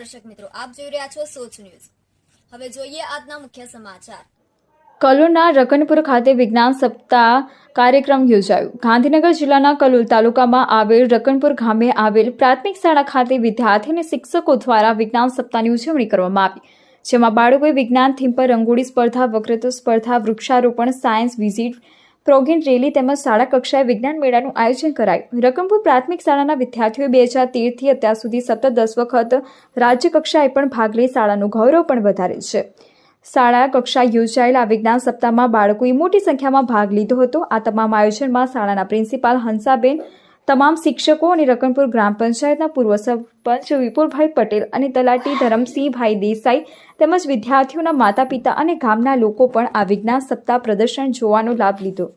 મિત્રો, આપ જોઈ રહ્યા છો સોચ ન્યૂઝ. હવે જોઈએ આજના મુખ્ય સમાચાર. કલોલના રકનપુર ખાતે વિજ્ઞાન સપ્તાહ કાર્યક્રમ યોજાયો. ગાંધીનગર જિલ્લાના કલોલ તાલુકામાં આવેલ રકનપુર ગામે આવેલ પ્રાથમિક શાળા ખાતે વિદ્યાર્થી અને શિક્ષકો દ્વારા વિજ્ઞાન સપ્તાહની ઉજવણી કરવામાં આવી. જેમાં બાળકોએ વિજ્ઞાન થીમ પર રંગોળી સ્પર્ધા વક્રત્વ સ્પર્ધા, વૃક્ષારોપણ, સાયન્સ વિઝિટ પ્રોગેન રેલી તેમજ શાળા કક્ષાએ વિજ્ઞાન મેળાનું આયોજન કરાયું. રકમપુર પ્રાથમિક શાળાના વિદ્યાર્થીઓએ બે હજાર તેરથી અત્યાર સુધી સતત દસ વખત રાજ્ય કક્ષાએ પણ ભાગ લઈ શાળાનું ગૌરવ પણ વધારે છે. શાળા કક્ષાએ યોજાયેલા વિજ્ઞાન સપ્તાહમાં બાળકોએ મોટી સંખ્યામાં ભાગ લીધો હતો. આ તમામ આયોજનમાં શાળાના પ્રિન્સિપાલ હંસાબેન તમામ શિક્ષકો અને રકનપુર ગ્રામ પંચાયતના પૂર્વ સરપંચ વિપુલભાઈ પટેલ અને તલાટી ધરમસિંહભાઈ દેસાઈ તેમજ વિદ્યાર્થીઓના માતા પિતા અને ગામના લોકો પણ આ વિજ્ઞાન સપ્તાહ પ્રદર્શન જોવાનો લાભ લીધો.